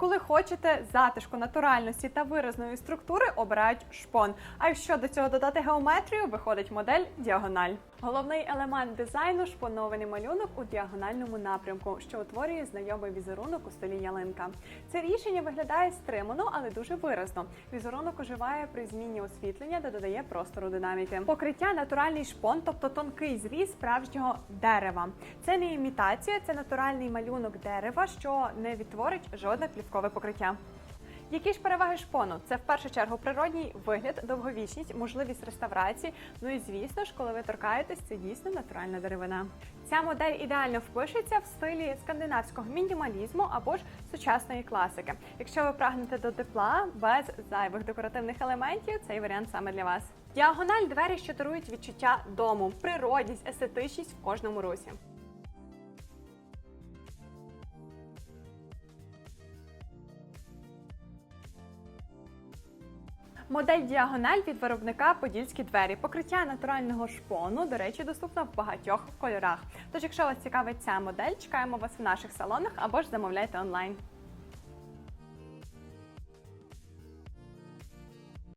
Коли хочете затишку, натуральності та виразної структури, обирають шпон. А якщо до цього додати геометрію, виходить модель діагональ. Головний елемент дизайну шпонований малюнок у діагональному напрямку, що утворює знайомий візерунок у стилі ялинка. Це рішення виглядає стримано, але дуже виразно. Візерунок оживає при зміні освітлення, де додає простору динаміки. Покриття натуральний шпон, тобто тонкий зріз справжнього дерева. Це не імітація, це натуральний малюнок дерева, що не відтворить жодне плівкове покриття. Які ж переваги шпону? Це в першу чергу природній вигляд, довговічність, можливість реставрації. Ну і звісно ж, коли ви торкаєтесь, це дійсно натуральна деревина. Ця модель ідеально впишеться в стилі скандинавського мінімалізму або ж сучасної класики. Якщо ви прагнете до тепла без зайвих декоративних елементів, цей варіант саме для вас. Діагональ двері, що дарують відчуття дому, природність, естетичність в кожному русі. Модель діагональ від виробника Подільські двері. Покриття натурального шпону, до речі, доступно в багатьох кольорах. Тож, якщо вас цікавить ця модель, чекаємо вас в наших салонах або ж замовляйте онлайн.